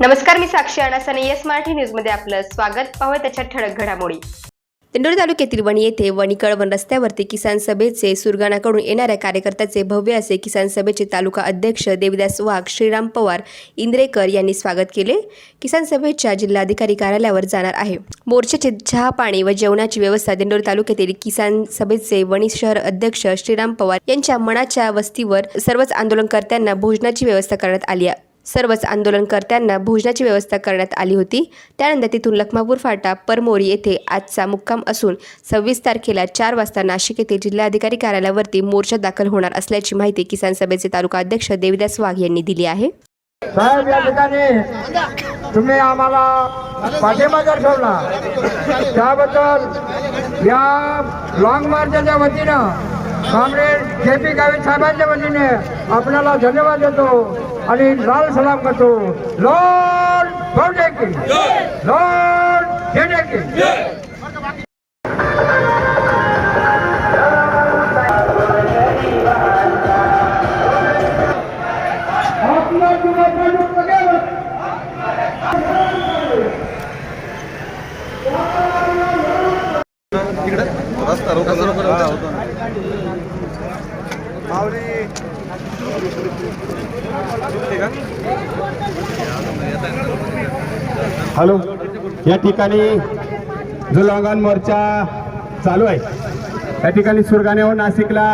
नमस्कार मी साक्षी अणासाने येस मराठी न्यूजमध्ये आपलं स्वागत. पाहूया त्याच्या ठळक घडामोडी. दिंडोरी तालुक्यातील वणी येथे वणी कळवण रस्त्यावरती किसान सभेचे सुरगाणाकडून येणाऱ्या कार्यकर्त्याचे भव्य असे किसान सभेचे तालुका अध्यक्ष देविदास वाघ श्रीराम पवार इंद्रेकर यांनी स्वागत केले. किसान सभेच्या जिल्हाधिकारी कार्यालयावर जाणार आहे. मोर्चाचे चहा पाणी व जेवणाची व्यवस्था दिंडोरी तालुक्यातील किसान सभेचे वणी शहर अध्यक्ष श्रीराम पवार यांच्या मनाच्या वस्तीवर सर्वच आंदोलनकर्त्यांना भोजनाची व्यवस्था करण्यात आली आहे. सर्वच आंदोलनकर्त्यांना भोजनाची व्यवस्था करण्यात आली होती. त्यानंतर तिथून लखमापूर फाटा परमोरी येथे आजचा मुक्काम असून सव्वीस तारखेला चार वाजता नाशिक येथे जिल्हाधिकारी कार्यालयावरती मोर्चा दाखल होणार असल्याची माहिती किसान सभेचे तालुका अध्यक्ष देविदास वाघ यांनी दिली आहे. साहेब या ठिकाणी तुम्ही आम्हाला पाठिंबा दर्शवला त्याबद्दल या लॉंग मार्चच्या वतीनं कॉम्रेड जे पी गावित साहेबांच्या वतीने आपल्याला धन्यवाद देतो आणि लाल सलाम करतो लॉर्ड फौजे की लॉर्ड जेजे की हॅलो या ठिकाणी जो लॉंगॉन मोर्चा चालू आहे या ठिकाणी सुरगाण्याहून हो नाशिकला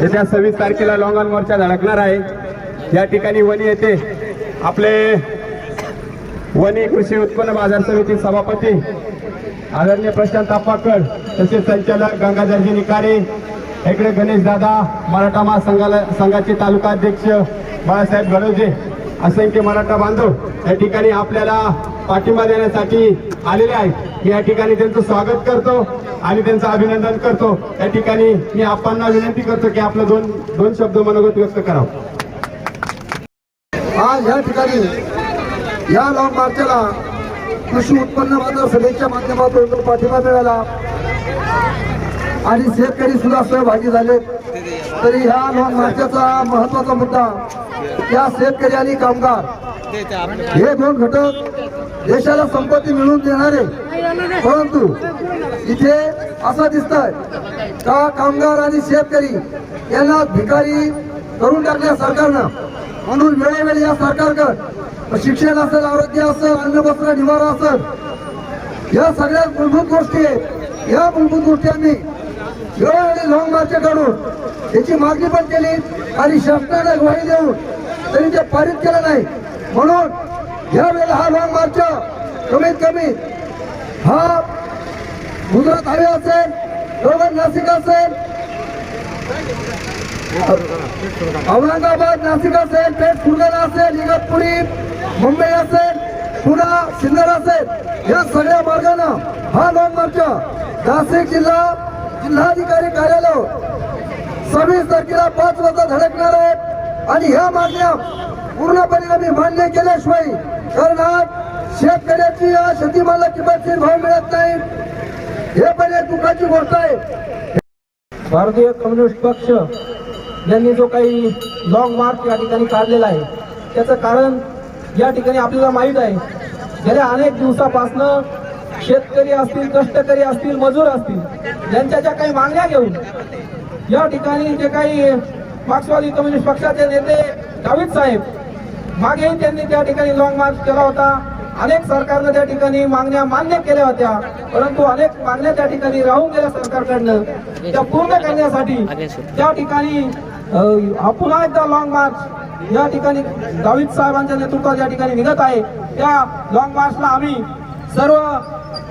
येत्या सव्वीस तारखेला लॉंगॉन मोर्चा धडकणार आहे. या ठिकाणी वणी येथे आपले वणी कृषी उत्पन्न बाजार समिती सभापती आदरणीय प्रशांत तापाकर तसेच संचालक गंगाधरजी निकारे इकडे गणेश दादा मराठा महासंघाला संघाचे तालुका अध्यक्ष बाळासाहेब गडोजे असंख्य मराठा बांधव या ठिकाणी आपल्याला पाठिंबा देण्यासाठी आलेले आहेत. या ठिकाणी त्यांचं स्वागत करतो आणि त्यांचं अभिनंदन करतो. या ठिकाणी मी आपण विनंती करतो की आपलं दोन दोन शब्द मनोगत व्यक्त करावं. आज या ठिकाणी या लॉंग मार्चला कृषी उत्पन्न बाजार सभेच्या माध्यमातून पाठिंबा मिळाला. आणि शेतकरी सुद्धा सहभागी झाले तरी ह्या लॉंग मार्चचा महत्त्वाचा मुद्दा या शेतकरी आणि कामगार हे दोन घटक देशाला संपत्ती मिळवून देणारे. परंतु इथे असं दिसत आहे का कामगार आणि शेतकरी यांना भिकारी करून टाकल्या सरकारनं? म्हणून वेळोवेळी या सरकारकडे शिक्षण असेल आरोग्य असेल अन्न वस्त्र निवारा असेल या सगळ्या मूलभूत गोष्टी आहेत. या मूलभूत गोष्टींनी वेळोवेळी लॉंग मार्च काढून याची मागणी पण केली आणि शासनाला ग्वाही देऊन त्यांनी ते पारित केलं नाही. म्हणून या वेळेला हा लॉंग मार्च कमीत कमी हा गुजरात हवे असेल बरोबर नाशिक असेल औरंगाबाद नाशिक असेल पेठ सुरगाणा असेल इगतपुरी मुंबई असेल पुणा सिन्नर असेल या सगळ्या मार्गानं हा लॉंग मार्च नाशिक जिल्हा जिल्हाधिकारी कार्यालय सव्वीस तारखेला पाच वाजता धडकणार आहे. आणि ह्या मागण्या पूर्णपणे आम्ही मान्य केल्याशिवाय कारण आज शेतकऱ्याची या शेतीमाला किंमतशीर भाव मिळत नाही. हे पण एक दुःखाची गोष्ट आहे. भारतीय कम्युनिस्ट पक्ष यांनी जो काही लॉंग मार्च या ठिकाणी काढलेला आहे त्याचं कारण या ठिकाणी आपल्याला माहीत आहे. गेल्या अनेक दिवसापासनं शेतकरी असतील कष्टकरी असतील मजूर असतील यांच्या ज्या काही मागण्या घेऊन या ठिकाणी जे काही मार्क्सवादी कम्युनिस्ट पक्षाचे नेते गावित साहेब. मागेही त्यांनी त्या ठिकाणी लॉंग मार्च केला होता. अनेक सरकारनं त्या ठिकाणी मागण्या मान्य केल्या होत्या. परंतु अनेक मागण्या त्या ठिकाणी राहून गेल्या सरकारकडनं. त्या पूर्ण करण्यासाठी त्या ठिकाणी पुन्हा एकदा लॉंग मार्च या ठिकाणी गावित साहेबांच्या नेतृत्वात या ठिकाणी निघत आहे. त्या लॉंग मार्चला आम्ही सर्व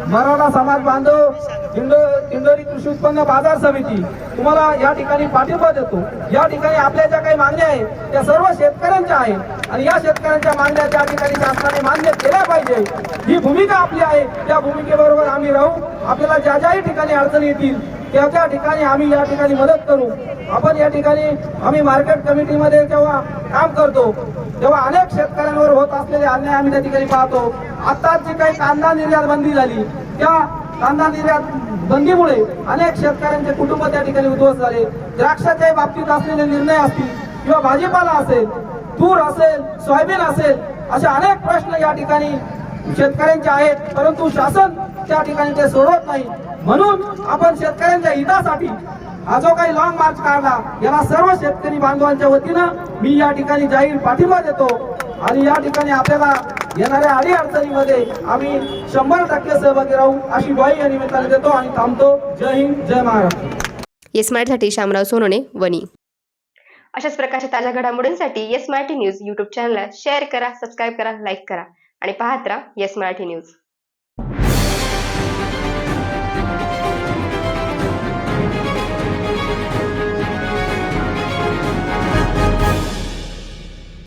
मराठा समाज बांधव दिंडो दिंडोरी कृषी उत्पन्न बाजार समिती तुम्हाला या ठिकाणी पाठिंबा देतो. या ठिकाणी आपल्या ज्या काही मागण्या आहेत त्या सर्व शेतकऱ्यांच्या आहेत. आणि या शेतकऱ्यांच्या मागण्या त्या ठिकाणी शासनाने मान्य केल्या पाहिजे ही भूमिका आपली आहे. त्या भूमिकेबरोबर आम्ही राहू. आपल्याला ज्या ज्याही ठिकाणी अडचणी येतील त्या त्या ठिकाणी आम्ही या ठिकाणी मदत करू. आपण या ठिकाणी आम्ही मार्केट कमिटीमध्ये जेव्हा काम करतो तेव्हा अनेक शेतकऱ्यांवर होत असलेले अन्याय आम्ही त्या ठिकाणी पाहतो. आता जी काही कांदा निर्यात बंदी झाली त्या कांदा निर्यात बंदीमुळे अनेक शेतकऱ्यांचे कुटुंब त्या ठिकाणी उद्ध्वस्त झाले. द्राक्षाच्या बाबतीत असलेले निर्णय असतील किंवा भाजीपाला असेल तूर असेल सोयाबीन असेल असे अनेक प्रश्न या ठिकाणी शेतकऱ्यांचे आहेत. परंतु शासन त्या ठिकाणी ते सोडवत नाही. म्हणून आपण शेतकऱ्यांच्या हितासाठी हा जो काही लॉंग मार्च काढला याला सर्व शेतकरी बांधवांच्या वतीनं मी या ठिकाणी जाहीर पाठिंबा देतो. आणि या ठिकाणी आपल्याला येणाऱ्या अडी अडचणीमध्ये आम्ही शंभर टक्के सहभागी राहू अशी ग्वाही या निमित्ताने देतो आणि थांबतो. जय हिंद जय महाराष्ट्र. येस मराठीसाठी शामराव सोनोने वणी अशाच प्रकारच्या ताज्या घडामोडींसाठी येस मराठी न्यूज यूट्यूब चॅनलला शेअर करा सबस्क्राईब करा लाईक करा आणि पाहत राहा येस मराठी न्यूज